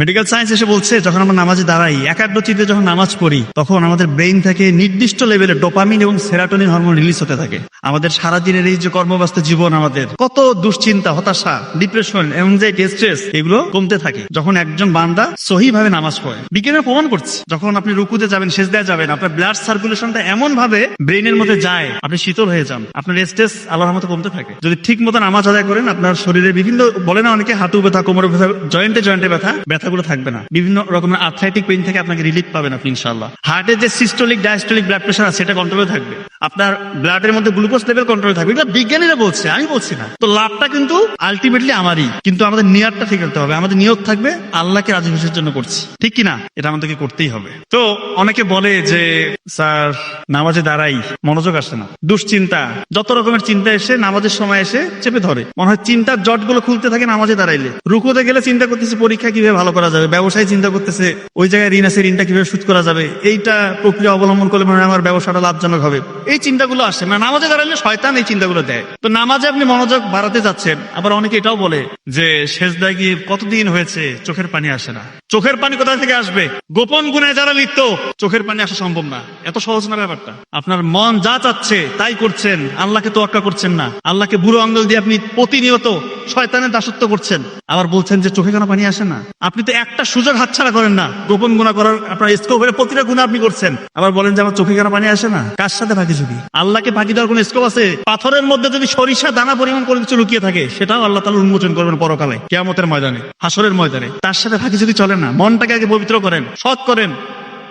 Medical science এসে বলছে, যখন আমরা নামাজে দাঁড়াই একাগ্রচিতে যখন নামাজ পড়ি, তখন আমাদের ব্রেইন থেকে নির্দিষ্ট লেভেলে ডোপামিন এবং সেরাটোনিন হরমোন রিলিজ হতে থাকে। আমাদের সারাদিনের এই যে কর্মব্যস্ত জীবন আমাদের, কত দুশ্চিন্তা, হতাশা ডিপ্রেশন এনজাইটি স্ট্রেস এগুলো কমতে থাকে। যখন একজন বান্দা সহিভাবে নামাজ পড়ে, বিজ্ঞানের প্রমাণ করছে, যখন আপনি রুকুতে যাবেন শেষ দেয়া যাবেন, আপনার ব্লাড সার্কুলেশনটা এমন ভাবে ব্রেইনের মধ্যে যায়, আপনি শীতল হয়ে যান, আপনার স্ট্রেস আল্লাহর মতো কমতে থাকে। যদি ঠিক মতো নামাজ আদায় করেন, আপনার শরীরে বিভিন্ন, বলে না অনেকে, হাঁটু ব্যথা, কোমরে ব্যথা জয়েন্টে জয়েন্টে ব্যথা ব্যথা ব্যথাগুলো থাকবে না। বিভিন্ন রকমের আর্থ্রাইটিক পেইন থেকে আপনাকে রিলিফ পাবেন আপনি ইনশাল্লাহ হার্টের যে সিস্টোলিক ডায়াস্টোলিক ব্লাড প্রেশার আছে, সেটা কন্ট্রোলে থাকবে। আপনার ব্লাডের মধ্যে গ্লুকোজ লেভেল কন্ট্রোলে থাকবে। এটা বিজ্ঞানীরা বলছে, আমি বলছি না। তো লাভটা কিন্তু আলটিমেটলি আমারই। কিন্তু আমাদের নিয়ারটা ঠিক রাখতে হবে। আমাদের নিয়ত থাকবে, আল্লাহকে রাজি খুশির জন্য করছি। ঠিক কি না এটা আমাদেরকে করতেই হবে। তো অনেকে বলে যে, স্যার, নামাজে দাঁড়াই, মনোযোগ আসে না। দুশ্চিন্তা। যত রকমের চিন্তা এসে, নামাজের সময় এসে চেপে ধরে। মনে হয় চিন্তার জটগুলো খুলতে থাকে নামাজে দাঁড়াইলে। রুকুতে গেলে চিন্তা করতেছে, পরীক্ষা কীভাবে ভালো করা যাবে, ব্যবসায় চিন্তা করতেছে, ওই জায়গায় ঋণ আছে, ঋণটা কীভাবে সুদ করা যাবে? এইটা প্রক্রিয়া অবলম্বন করলে মানে আমার ব্যবসাটা লাভজনক হবে। এই চিন্তাগুলো আসে মানে নামাজে দাঁড়ালে শয়তান এই চিন্তাগুলো দেয়। তো নামাজে আপনি মনোযোগ বাড়াতে যাচ্ছেন, আবার অনেকে এটাও বলে যে শেষ দায় গিয়ে কতদিন হয়েছে, চোখের পানি আসে না। চোখের পানি কোথা থেকে আসবে? গোপন গুণে যারা লিপ্ত, চোখের পানি আসা সম্ভব না। এত সহজ না ব্যাপারটা? আপনার মন যা চাচ্ছে, তাই করছেন। আল্লাহকে তোয়াক্কা করছেন না। আল্লাহকে বুড়ো আঙ্গল দিয়ে আপনি প্রতিনিয়ত শয়তানের দাসত্ব করছেন। আবার বলছেন যে চোখে কেন পানি আসে না? আপনি তো একটা সুযোগ হাতছাড়া করেন না। গোপন গুণা করার আপনার স্কোপের প্রতিটা গুণা আপনি করছেন। আবার বলেন যে আমার চোখে কেন পানি আসে না? কার সাথে ফাঁকি ঝুঁকি আল্লাহকে ফাঁকি দেওয়ার কোন স্কোপ আছে? পাথরের মধ্যে যদি সরিষা দানা পরিমাণ করে কিছু লুকিয়ে থাকে, সেটাও আল্লাহ তালা উন্মোচন করবেন পরকালে, কেয়ামতের ময়দানে হাসরের ময়দানে। তার সাথে ফাঁকি ঝুঁকি চলে না। মনটাকে আগে পবিত্র করেন, সৎ করেন,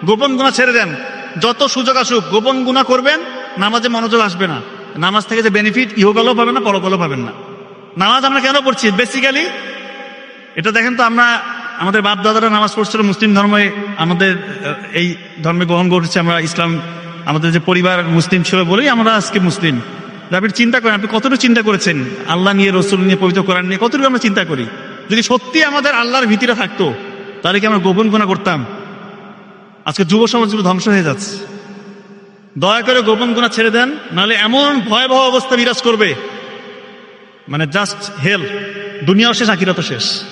গোপন গুণা ছেড়ে দেন। যত সুযোগ আসুক, গোপন গুণা করবেন, নামাজে মনোযোগ আসবে না। নামাজ থেকে যে বেনিফিট ইহকালও পাবেন না, পরকালও পাবেন না। নামাজ আমরা কেন পড়ছি? বেসিক্যালি এটা দেখেন তো আমরা, আমাদের বাপ দাদারা নামাজ পড়ছিল মুসলিম ধর্মে, আমাদের এই ধর্মে গ্রহণ করেছে আমরা ইসলাম, আমাদের যে পরিবার মুসলিম ছিল বলেই আমরা আজকে মুসলিম। আপনি চিন্তা করেন, আপনি কতটুকু চিন্তা করেছেন? আল্লাহ নিয়ে, রসুল নিয়ে, পবিত্র কোরআন নিয়ে, কতটুকু আমরা চিন্তা করি? যদি সত্যি আমাদের আল্লাহর ভীতিটা থাকতো তাহলে কি আমরা গোপন গোনা করতাম। আজকে যুব সমাজগুলো ধ্বংস হয়ে যাচ্ছে। দয়া করে গোপন গুণা ছেড়ে দেন, নাহলে এমন ভয়াবহ অবস্থা বিরাজ করবে। মানে জাস্ট হেল দুনিয়াও শেষ, আখিরাতও শেষ।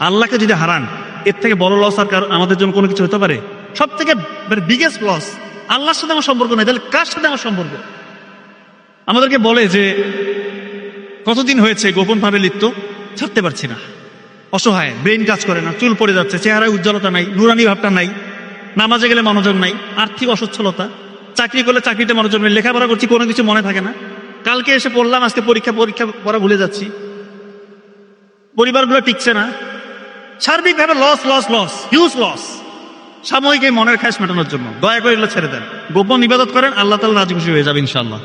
আল্লাহকে যদি হারান, এর থেকে বড় লস আর কারও আমাদের জন্য কোনো কিছু হতে পারে? সব থেকে বিগেস্ট লস আল্লাহর সাথে আমার সম্পর্ক নেই, তাহলে কার সাথে আমার সম্পর্ক? আমাদেরকে বলে যে, কতদিন হয়েছে গোপন ভাবে লিপ্ত? ছাড়তে পারছি না। অসহায় ব্রেন কাজ করে না, চুল পড়ে যাচ্ছে, চেহারায় উজ্জ্বলতা নাই, নুরানি ভাবটা নাই, নামাজে গেলে মনোযোগ নাই, আর্থিক অসচ্ছলতা, চাকরি করলে চাকরিতে মনোযোগ নেই, লেখাপড়া করছি, কোনো কিছু মনে থাকে না। কালকে এসে পড়লাম, আজকে পরীক্ষা পরীক্ষা পড়া ভুলে যাচ্ছি। পরিবারগুলো টিকছে না। সার্বিকভাবে loss loss loss huge loss সাময়িক এই মনের খাস মেটানোর জন্য দয়া করে এগুলো ছেড়ে দেন। গোপন ইবাদত করেন, আল্লাহ তালা রাজি খুশি হয়ে যাবে ইনশাল্লাহ